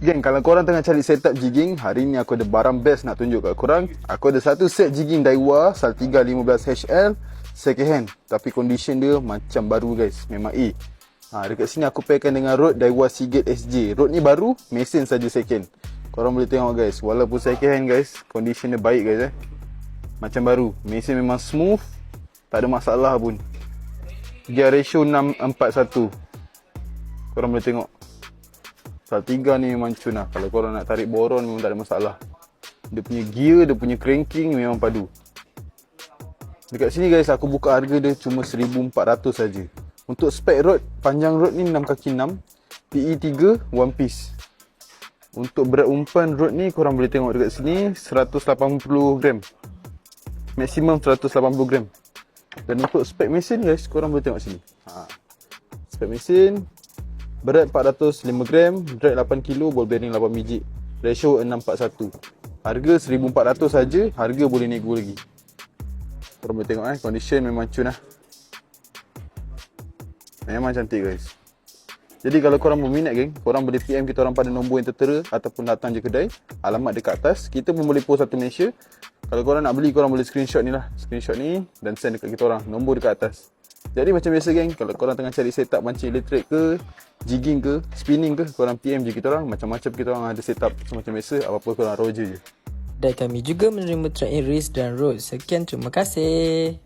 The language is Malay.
Geng, kalau korang tengah cari setup jigging, hari ni aku ada barang best nak tunjuk kat korang. Aku ada satu set jigging Daiwa Saltiga 15HL second hand. Tapi condition dia macam baru guys. Memang A. Ha, dekat sini aku pairkan dengan rod Daiwa Seagate SJ. Rod ni baru, mesin saja second. Korang boleh tengok guys. Walaupun second hand guys, condition dia baik guys eh. Macam baru. Mesin memang smooth. Tak ada masalah pun. Gear ratio 641. Korang boleh tengok. Saltiga ni memang cun lah. Kalau korang nak tarik boron memang tak ada masalah. Dia punya gear, dia punya cranking memang padu. Dekat sini guys, aku buka harga dia cuma 1400 saja. Untuk spek rod, panjang rod ni 6 kaki 6. PE3, one piece. Untuk berat umpan rod ni korang boleh tengok dekat sini 180 gram. Maksimum 180 gram. Dan untuk spek mesin guys, korang boleh tengok sini. Ha. Spek mesin Berat 405 gram, drag 8 kilo, ball bearing 8 biji. Ratio 641. Harga 1400 saja, harga boleh nego lagi. Korang boleh tengok eh, condition memang cun lah. Memang cantik guys. Jadi kalau korang berminat geng, korang boleh PM kita orang pada nombor yang tertera ataupun datang je kedai. Alamat dekat atas. Kita pun boleh post satu Malaysia. Kalau korang nak beli, korang boleh screenshot ni lah. Screenshot ni dan send dekat kita orang. Nombor dekat atas. Jadi macam biasa geng, kalau korang tengah cari setup pancing elektrik ke, jigging ke, spinning ke, korang PM je kita orang. Macam-macam kita orang ada setup semacam biasa. Apa-apa korang roger je. Dan kami juga menerima track in race dan road. Sekian terima kasih.